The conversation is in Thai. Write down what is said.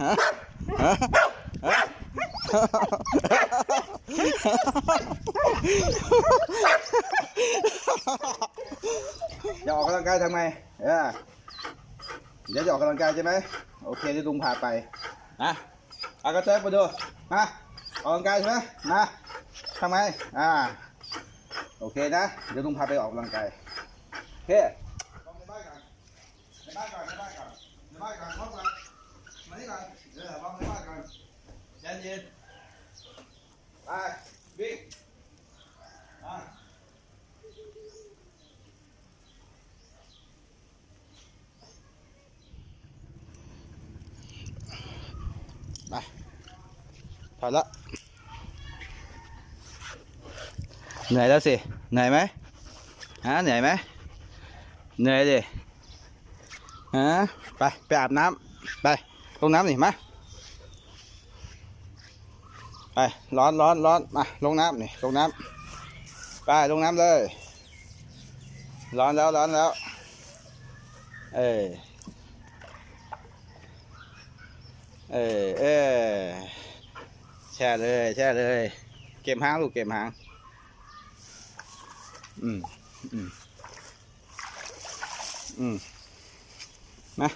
ฮะฮะฮะจะออกกำลังกายทำไมเออเดี๋ยวจะออกกำลังกายใช่ไหมโอเคเดี๋ยวลุงพาไปนะเอากระเตกมาดูมาออกกำลังกายใช่ไหมมาทำไมอ่าโอเคนะ เดี๋ยวลุงพาไปออกกำลังกายโอเค เย็นเย็นไปวิ่งอะไปพอละเหนื่อยแล้วสิเหนื่อย ไปร้อนร้อนร้อนมาลงน้ำนี่ลงน้ำไปลงน้ำเลย ร้อนแล้วร้อนแล้ว เอ้เออเออแช่เลยแช่เลย เก็บหางลูกเก็บหาง อืมอืมอืมมา